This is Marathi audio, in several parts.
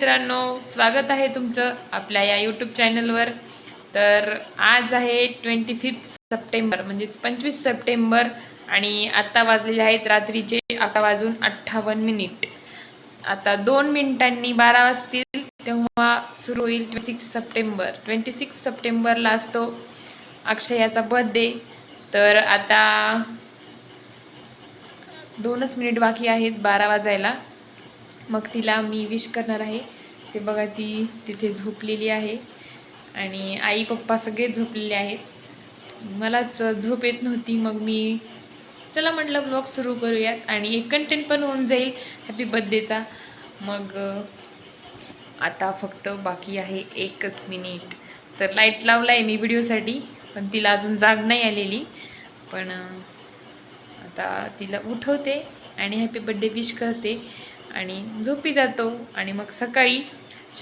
मित्रांनो स्वागत आहे तुमचं आपल्या या यूट्यूब चॅनलवर तर आज आहे ट्वेंटी फिफ्थ सप्टेंबर म्हणजेच पंचवीस सप्टेंबर आणि आत्ता वाजलेले आहेत रात्रीचे आता वाजून अठ्ठावन्न मिनिट आता दोन मिनिटांनी बारा वाजतील तेव्हा सुरू होईल twenty six September. Twenty six सप्टेंबरला असतो अक्षयाचा बर्थडे तर आता दोनच मिनिट बाकी आहेत बारा वाजायला. मग तिला मी विश करणार आहे. ते बघा ती तिथे झोपलेली आहे. आणि आई पप्पा सगळे झोपलेले आहेत. मलाच झोप येत नव्हती. मग मी चला म्हटलं ब्लॉग सुरू करूयात. आणि एक कंटेंट पण होऊन जाईल. हॅपी बड्डेचा मग आता फक्त बाकी आहे एकच मिनिट तर लाइट लावला आहे मी व्हिडिओसाठी पण तिला अजून जाग नाही आलेली. पण आता तिला उठवते. आणि हॅपी बड्डे विश करते. आणि झोपी जातो आणि मग सकाळी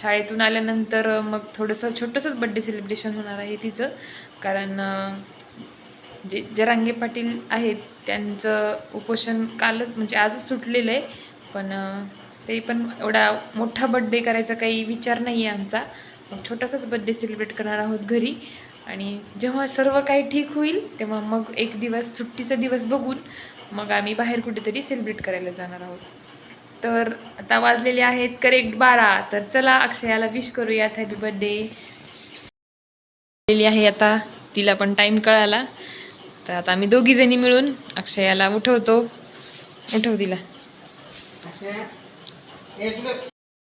शाळेतून आल्यानंतर मग थोडंसं छोटंसंच बड्डे सेलिब्रेशन होणार आहे तिचं. कारण जे जरांगे पाटील आहेत त्यांचं उपोषण कालच म्हणजे आजच सुटलेलं आहे. पण ते पण एवढा मोठा बड्डे करायचा काही विचार नाही आहे आमचा. मग छोटासाच बड्डे सेलिब्रेट करणार आहोत घरी. आणि जेव्हा सर्व काही ठीक होईल तेव्हा मग एक दिवस सुट्टीचा दिवस बघून मग आम्ही बाहेर कुठेतरी सेलिब्रेट करायला जाणार आहोत. तर आता वाजलेले आहेत करेक्ट बारा. तर चला अक्षयाला विश करूयात हॅपी बर्थडे आहे आता. तिला पण टाईम कळाला. तर आता आम्ही दोघी जणी मिळून अक्षयाला उठवतो. उठव तिला.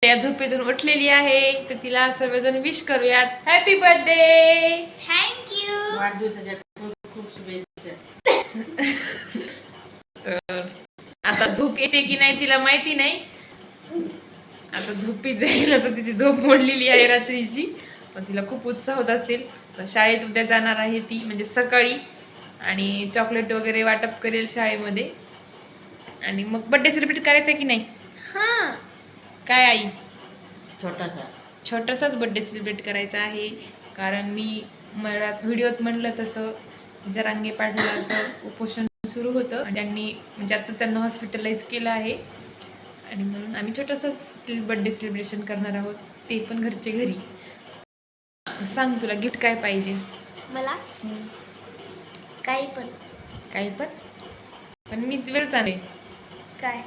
त्या झोपेतून उठलेली आहे. तर तिला सर्वजण विश करूयात. हॅपी बर्थडे थँक्यू वाढदिवसाच्या खूप खूप शुभेच्छा. झोप येते की नाही तिला माहिती नाही. आता झोपी जाईल आता तिची झोप मोडलेली आहे रात्रीची. पण तिला खूप उत्साह होत असेल. तर शाळेत उद्या जाणार आहे ती म्हणजे सकाळी. आणि चॉकलेट वगैरे वाटप करेल शाळेमध्ये. आणि मग बड्डे सेलिब्रेट करायचा की नाही? हा. काय आई? छोटासा. छोटासाच बड्डे सेलिब्रेट करायचा आहे. कारण मी मला व्हिडिओत म्हणलं तसं जरांगे पाटलाचं उपोषण सुरू होतं त्यांनी म्हणजे आता त्यांना हॉस्पिटलाइज केलं आहे. आणि म्हणून आम्ही छोटासाच बड्डे सेलिब्रेशन करणार आहोत. ते पण घरचे घरी. सांग तुला गिफ्ट काय पाहिजे? मला? काही पण. काही पण? पण मी वेळ आणले काय?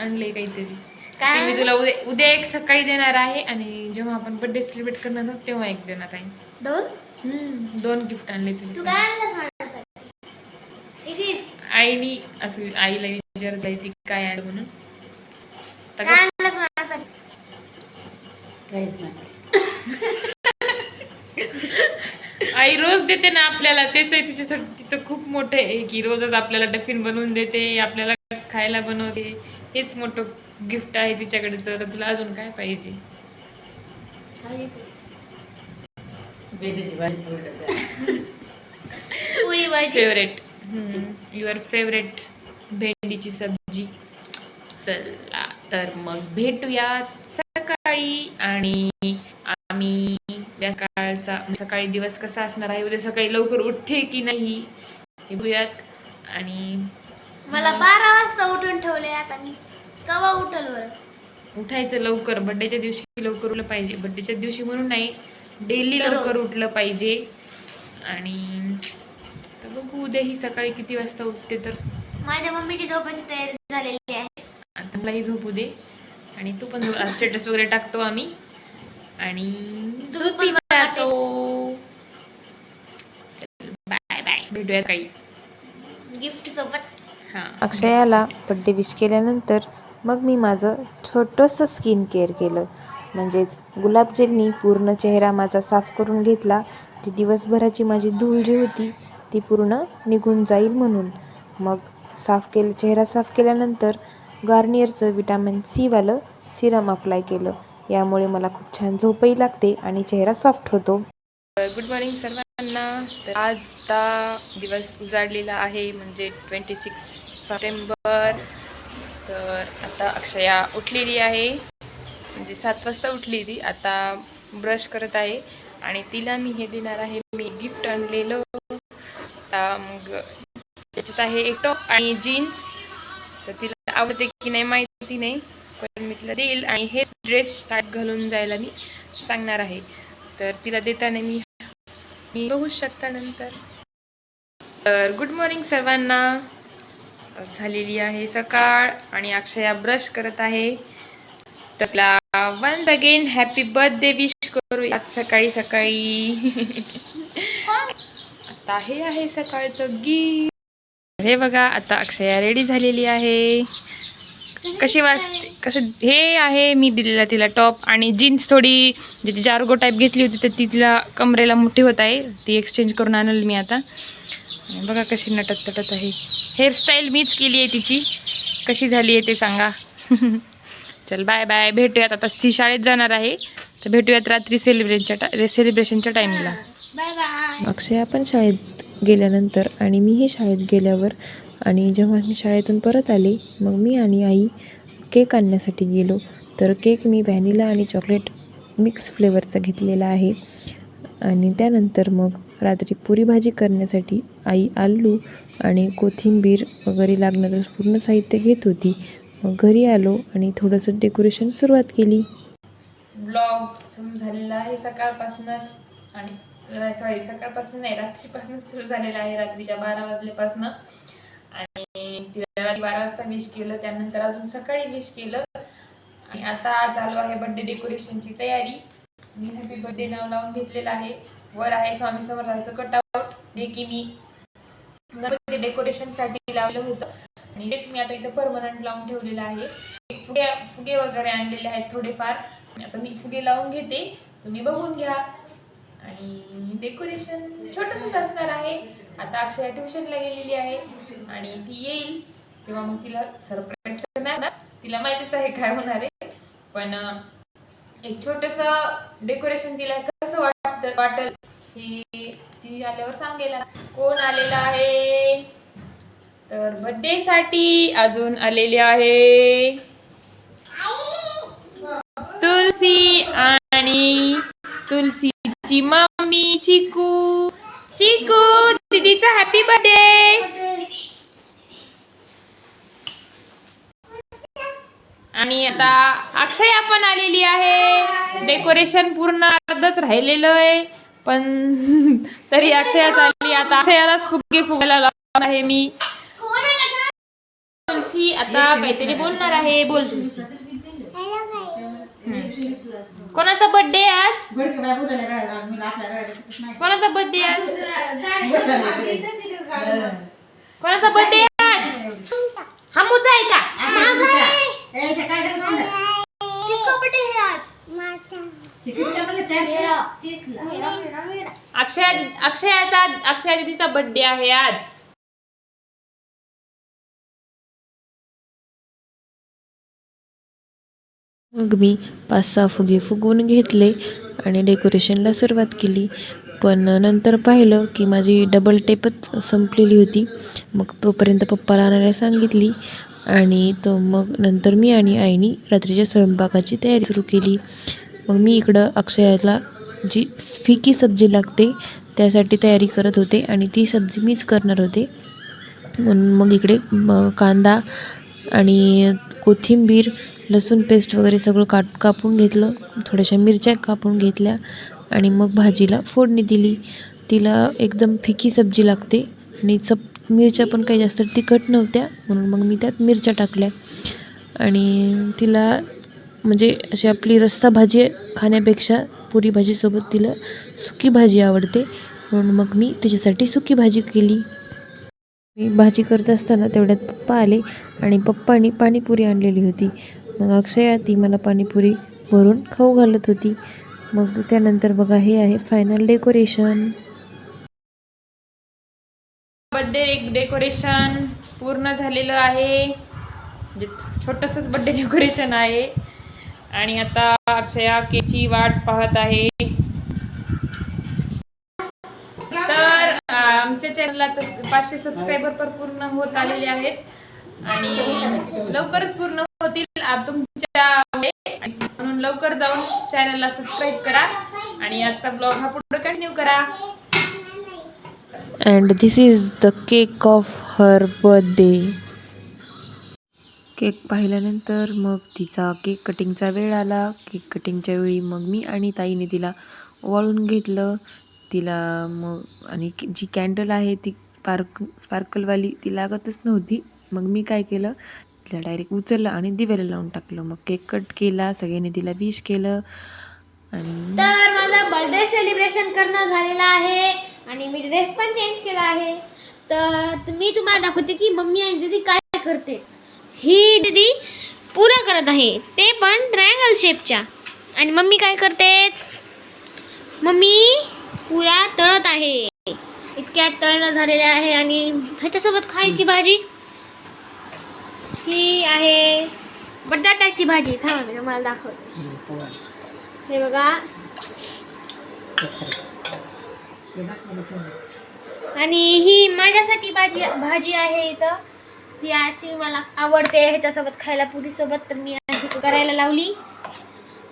आणले काहीतरी. काय मी तुला उद्या उद्या एक सकाळी देणार आहे आणि जेव्हा आपण बड्डे सेलिब्रेट करणार आहोत तेव्हा एक देणार आहे. दोन? दोन गिफ्ट आणले तू तुझ्या काय आणलंस माझ्यासाठी इथे आईनी असं आईला विचारत आहे ती काय आणलं म्हणून? आता काय आणलंस माझ्यासाठी काहीच नाही. आई रोज देते ना आपल्याला तेच आहे तिच्यासाठी तिचं खूप मोठं आहे की रोजच आपल्याला टिफिन बनवून देते आपल्याला खायला बनवते. हेच मोठं गिफ्ट आहे तिच्याकडचं तर तुला अजून काय पाहिजे. पोळी भाजी फेवरेट युअर फेवरेट भेंडीची सब्जी. चला तर मग भेटूयात सकाळी आणि आम्ही उद्या सकाळचा सकाळी दिवस कसा असणार आहे? उद्या सकाळी लवकर उठते की नाही? ते बघूयात. आणि मला बारा वाजता उठून ठेवले आता मी. कवा उठल बरं? उठायचं लवकर. बड्डेच्या दिवशी लवकर उठलं पाहिजे. बड्डेच्या दिवशी म्हणून नाही डेली. लवकर उठलं पाहिजे. आणि बघू उद्या ही सकाळी किती वाजता उठते तर. माझ्या मम्मीची झोपायची तयारी झालेली आहे. आता मलाही झोपू दे. आणि तू पण स्टेटस वगैरे टाकतो आम्ही. आणि झोपी जातो. बाय बाय भेटूया काही गिफ्ट सोबत. हां. अक्षयाला बड्डे विश केल्यानंतर मग मी माझं छोटंसं स्किन केअर केलं. म्हणजेच गुलाबजेलनी पूर्ण चेहरा माझा साफ करून घेतला. जी दिवसभराची माझी धूळ जी होती ती पूर्ण निघून जाईल म्हणून. मग साफ केलं चेहरा साफ केल्यानंतर गार्नियरचं विटॅमिन सीवालं सिरम अप्लाय केलं. यामुळे मला खूप छान झोपही लागते आणि चेहरा सॉफ्ट होतो. गुड मॉर्निंग सर्वांना. तर आता दिवस उजाडलेला आहे म्हणजे ट्वेंटी सिक्स सप्टेंबर. तर आता अक्षया उठलेली आहे. म्हणजे सात वाजता उठली ती आता ब्रश करत आहे. आणि तिला मी हे देणार आहे मी गिफ्ट आणलेलं. आता मग त्याच्यात आहे एक टॉप आणि जीन्स. तर तिला आवडते की नाही माहिती नाही पण मी तिला देईल आणि हेच ड्रेस टाईप घालून जायला मी सांगणार आहे. तर तिला देताना मी मी बघू शकता नंतर. तर गुड मॉर्निंग सर्वांना. झालेली आहे सकाळ आणि अक्षया ब्रश करत आहे. तर तिला once again happy birthday wish करू आज सकाळी सकाळी. आता हे आहे सकाळचं गीत. हे बघा आता अक्षया रेडी झालेली आहे. कशी वाजते कसं हे आहे मी दिलेला तिला टॉप आणि जीन्स थोडी जे ती जार्गो टाईप घेतली होती तर ती तिला कमरेला मोठी होत आहे. ती एक्सचेंज करून आणली मी आता. बघा कशी नटत तटत आहे. हेअरस्टाईल मीच केली आहे तिची. कशी झाली आहे ते सांगा. चल बाय बाय भेटूयात. आता ती शाळेत जाणार आहे. तर भेटूयात रात्री सेलिब्रेशनच्या टा सेलिब्रेशनच्या टाईमला बाय बाय अक्षया पण शाळेत गेल्यानंतर आणि मीही शाळेत गेल्यावर आणि जेव्हा मी शाळेतून परत आले मग मी आणि आई केक आणण्यासाठी गेलो. तर केक मी व्हॅनिला आणि चॉकलेट मिक्स फ्लेवरचा घेतलेला आहे. आणि त्यानंतर मग रात्री पुरी भाजी करण्यासाठी आई आलू आणि कोथिंबीर वगैरे लागणारं पूर्ण साहित्य घेत होती. मग घरी आलो आणि थोडंसं डेकोरेशन सुरुवात केली. ब्लॉग सुरू झालेला आहे सकाळपासूनच आणि सॉरी सकाळपासून नाही रात्रीपासूनच सुरू झालेला आहे रात्रीच्या बारा वाजल्यापासून. आणि तिला बारा वाजता विश केलं त्यानंतर अजून सकाळी विश केलं. आणि आता चालू आहे बर्थडे डेकोरेशनची तयारी. मी हॅपी बर्थडे नाव लावून घेतलेलं आहे. वर आहे स्वामी समर्थांचं कटआउट जे की मी गणपती डेकोरेशनसाठी लावलं होतं. आणि तेच मी आता इथं परमनंट लावून ठेवलेलं आहे. फुगे फुगे वगैरे आणलेले आहेत थोडेफार. आता मी फुगे लावून घेते. तुम्ही बघून घ्या. आणि डेकोरेशन छोटंसंच असणार आहे. आता अक्षया ट्युशनला गेलेली आहे. आणि ती येईल. तेव्हा मग तिला सरप्राईज करणार ना. तिला माहितीच आहे काय होणार आहे. पण एक छोटस डेकोरेशन तिला कसं वाटतं वाटेल हे ती आल्यावर सांगेल. कोण आलेला आहे? तर बर्थडे साठी अजून आलेले आहे तुलसी आणि तुलसीची मम्मी चिकू. चिकू दीदीचा हॅपी बर्थडे आणि आता अक्षया पण आलेली आहे. डेकोरेशन पूर्ण अर्धच राहिलेलं आहे. पण तरी अक्षया आली. आता अक्षयालाच फुगे फुगायला लावणार आहे मी. तुलसी आता काहीतरी बोलणार आहे. बोल तुलसी. कोणाचा बर्थडे आज? कोणाचा बर्थडे आज? कोणाचा बर्थडे आज? हमूचा आहे का? किसका बर्थडे है आज? मेरा मेरा मेरा अक्षया अक्षयाचा अक्षया दीदीचा बर्थडे आहे आज. मग मी पाच सहा फुगे फुगवून घेतले आणि डेकोरेशनला सुरुवात केली. पण नंतर पाहिलं की माझी डबल टेपच संपलेली होती. मग तोपर्यंत पप्पाला आणायला सांगितली आणि तो मग नंतर मी आणि आईनी रात्रीच्या स्वयंपाकाची तयारी सुरू केली. मग मी इकडं अक्षयाला जी फिकी सब्जी लागते त्यासाठी तयारी करत होते आणि ती सब्जी मीच करणार होते. म्हणून मग इकडे कांदा आणि कोथिंबीर लसूण पेस्ट वगैरे सगळं काट कापून घेतलं. थोड्याशा मिरच्या कापून घेतल्या आणि मग भाजीला फोडणी दिली. तिला एकदम फिकी सब्जी लागते आणि चप मिरच्या पण काही जास्त तिखट नव्हत्या म्हणून मग मी त्यात मिरच्या टाकल्या. आणि तिला म्हणजे अशी आपली रस्सा भाजी खाण्यापेक्षा पुरी भाजीसोबत तिला सुकी भाजी आवडते. म्हणून मग मी तिच्यासाठी सुकी भाजी केली. मी भाजी करत असताना तेवढ्यात पप्पा आले आणि पप्पानी पाणीपुरी आणलेली होती. मग अक्षया ती मला पाणीपुरी भरून खाऊ घालत होती. मग त्यानंतर बघा हे आहे फायनल डेकोरेशन बड्डे डेकोरेशन पूर्ण झालेलं आहे. म्हणजे छोटंसंच डेकोरेशन आहे. आणि आता अक्षया केची वाट पाहत आहे तर अं, आमच्या चॅनलला पाचशे सबस्क्रायबर पण पूर्ण होत आलेले आहेत. आणि लवकरच पूर्ण होतील. तुमच्या म्हणून लवकर जाऊन चॅनलला सबस्क्राईब करा. आणि आजचा ब्लॉग हा पुढे कंटिन्यू करा. And this is the cake of her birthday cake पाहिल्यानंतर मग तिचा केक कटिंगचा वेळ आला. केक कटिंगच्या वेळी मग मी आणि ताईने तिला ओवाळून घेतलं. तिला मग आणि जी कॅन्डल आहे ती स्पार्क स्पार्कलवाली ती लागतच नव्हती. मग मी काय केलं? तिला डायरेक्ट उचललं आणि दिव्याला लावून टाकलं. मग केक कट केला सगळ्यांनी तिला विश केलं आणि तर माझा बर्थडे सेलिब्रेशन करणं झालेलं आहे आणि मी ड्रेस पण चेंज केला आहे. तर मी तुम्हाला दाखवते की मम्मी आणि दीदी काय करते. ही दीदी पुरा करत आहे. ते पण ट्रायंगल शेपच्या आणि मम्मी काय करते? मम्मी पुरा तळत आहे. इतक्यात तळणं झालेले आहे आणि ह्याच्यासोबत खायची भाजी? ही आहे बटाट्याची भाजी. थांबा मी तुम्हाला दाखवते. हे बघा. आणि ही माझ्यासाठी भाजी भाजी आहे इथं. ही अशी मला आवडते. ह्याच्यासोबत खायला पुरीसोबत तर मी अशी करायला लावली.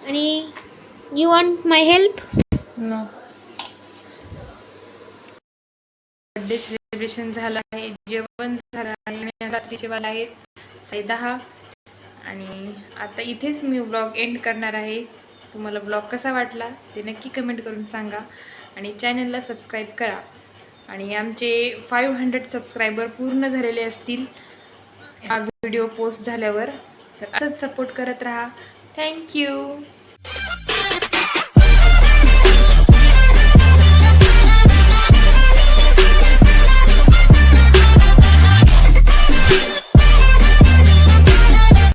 आणि you want my help no birthday celebration झालं आहे जेवण झालं आहे रात्री रात्रीचे वाला आहेत. साडे दहा आणि आता इथेच मी ब्लॉग एंड करणार आहे. तुम्हाला ब्लॉग कसा वाटला ते नक्की कमेंट करून सांगा. आणि चॅनलला सबस्क्राईब करा. आणि आमचे फाईव्ह हंड्रेड सबस्क्रायबर पूर्ण झालेले असतील हा व्हिडिओ पोस्ट झाल्यावर तर असंच सपोर्ट करत राहा. थँक्यू